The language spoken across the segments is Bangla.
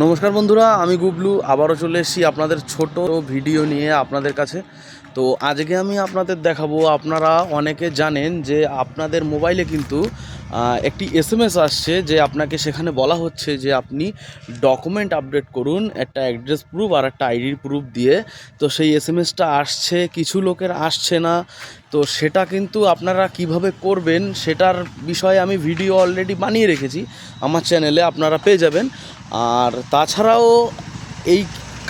নমস্কার বন্ধুরা, আমি গুবলু। আবারও চলে এসেছি আপনাদের ছোট ভিডিও নিয়ে আপনাদের কাছে। তো আজকে আমি আপনাদের দেখাবো, আপনারা অনেকে জানেন যে আপনাদের মোবাইলে কিন্তু একটি এস এম এস আসছে যে আপনাকে সেখানে বলা হচ্ছে যে আপনি ডকুমেন্ট আপডেট করুন, একটা অ্যাড্রেস প্রুফ আর একটা আইডির প্রুফ দিয়ে। তো সেই এস এম এসটা আসছে, কিছু লোকের আসছে না। তো সেটা কিন্তু আপনারা কীভাবে করবেন সেটার বিষয়ে আমি ভিডিও অলরেডি বানিয়ে রেখেছি। আমার চ্যানেলে আপনারা পেয়ে যাবেন। আর তাছাড়াও এই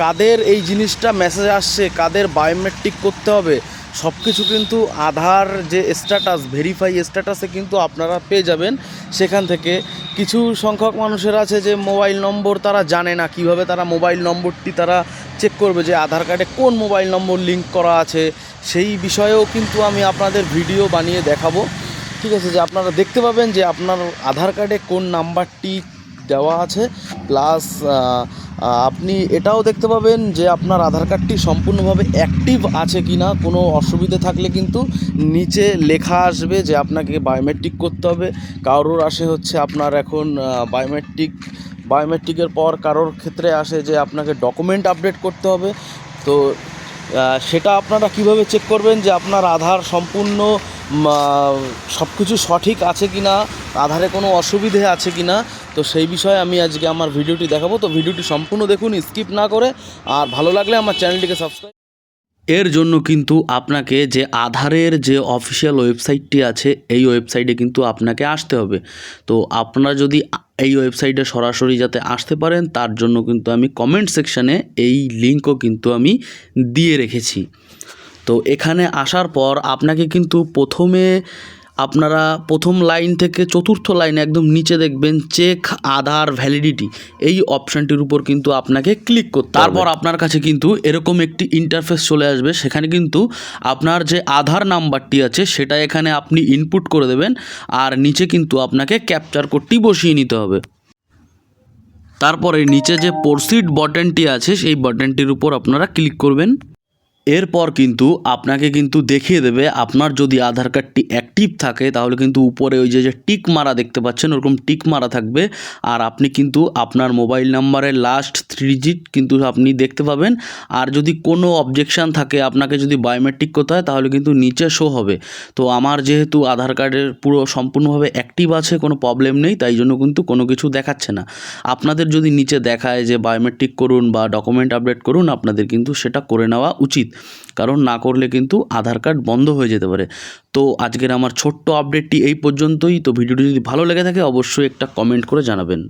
কাদের এই জিনিসটা মেসেজ আসছে, কাদের বায়োমেট্রিক করতে হবে সব কিছু কিন্তু আধার যে স্ট্যাটাস ভেরিফাই স্ট্যাটাসে কিন্তু আপনারা পেয়ে যাবেন। সেখান থেকে কিছু সংখ্যক মানুষের আছে যে মোবাইল নম্বর তারা জানে না, কীভাবে তারা মোবাইল নম্বরটি তারা চেক করবে যে আধার কার্ডে কোন মোবাইল নম্বর লিংক করা আছে, সেই বিষয়েও কিন্তু আমি আপনাদের ভিডিও বানিয়ে দেখাবো। ঠিক আছে, যে আপনারা দেখতে পাবেন যে আপনার আধার কার্ডে কোন নাম্বারটি দেওয়া আছে। প্লাস আপনি এটাও দেখতে পাবেন যে আপনার আধার কার্ডটি সম্পূর্ণভাবে অ্যাক্টিভ আছে কি না কোনো অসুবিধে থাকলে কিন্তু নিচে লেখা আসবে যে আপনাকে বায়োমেট্রিক করতে হবে। কারোর আসে হচ্ছে আপনার এখন বায়োমেট্রিক বায়োমেট্রিকের পর কারোর ক্ষেত্রে আসে যে আপনাকে ডকুমেন্ট আপডেট করতে হবে। তো সেটা আপনারা কীভাবে চেক করবেন যে আপনার আধার সম্পূর্ণ সব কিছু সঠিক আছে কি না আধারে কোনো অসুবিধে আছে কি না তো সেই বিষয়ে আমি আজকে আমার ভিডিওটি দেখাবো। তো ভিডিওটি সম্পূর্ণ দেখুন, স্কিপ না করে। আর ভালো লাগলে আমার চ্যানেলটিকে সাবস্ক্রাইব এর জন্য কিন্তু আপনাকে যে আধারের যে অফিসিয়াল ওয়েবসাইটটি আছে, এই ওয়েবসাইটে কিন্তু আপনাকে আসতে হবে। তো আপনারা যদি এই ওয়েবসাইটে সরাসরি যাতে আসতে পারেন, তার জন্য কিন্তু আমি কমেন্ট সেকশানে এই লিঙ্কও কিন্তু আমি দিয়ে রেখেছি। তো এখানে আসার পর আপনাকে কিন্তু প্রথমে আপনারা প্রথম লাইন থেকে চতুর্থ লাইনে একদম নিচে দেখবেন চেক আধার ভ্যালিডিটি এই অপশানটির উপর কিন্তু আপনাকে ক্লিক করতে তারপর আপনার কাছে কিন্তু এরকম একটি ইন্টারফেস চলে আসবে। সেখানে কিন্তু আপনার যে আধার নাম্বারটি আছে সেটা এখানে আপনি ইনপুট করে দেবেন আর নিচে কিন্তু আপনাকে ক্যাপচার কোডটি বসিয়ে নিতে হবে। তারপরে নিচে যে প্রসিড বটনটি আছে সেই বাটনটির উপর আপনারা ক্লিক করবেন। এরপর কিন্তু আপনাকে কিন্তু দেখিয়ে দেবে, আপনার যদি আধার কার্ডটি অ্যাক্টিভ থাকে, তাহলে কিন্তু উপরে ওই যে যে টিক মারা দেখতে পাচ্ছেন, ওরকম টিক মারা থাকবে। আর আপনি কিন্তু আপনার মোবাইল নাম্বারের লাস্ট থ্রি ডিজিট কিন্তু আপনি দেখতে পাবেন। আর যদি কোনো অবজেকশান থাকে, আপনাকে যদি বায়োমেট্রিক করতে হয়, তাহলে কিন্তু নিচে শো হবে। তো আমার যেহেতু আধার কার্ডের পুরো সম্পূর্ণভাবে অ্যাক্টিভ আছে, কোনো প্রবলেম নেই, তাই জন্য কিন্তু কোনো কিছু দেখাচ্ছে না। আপনাদের যদি নিচে দেখায় যে বায়োমেট্রিক করুন বা ডকুমেন্ট আপডেট করুন, আপনাদের কিন্তু সেটা করে নেওয়া উচিত। কারণ না করলে কিন্তু আধার কার্ড বন্ধ হয়ে যেতে পারে। তো আজকের আমার ছোট্ট আপডেটটি এই পর্যন্তই। তো ভিডিওটি যদি ভালো লেগে থাকে, অবশ্যই একটা কমেন্ট করে জানাবেন।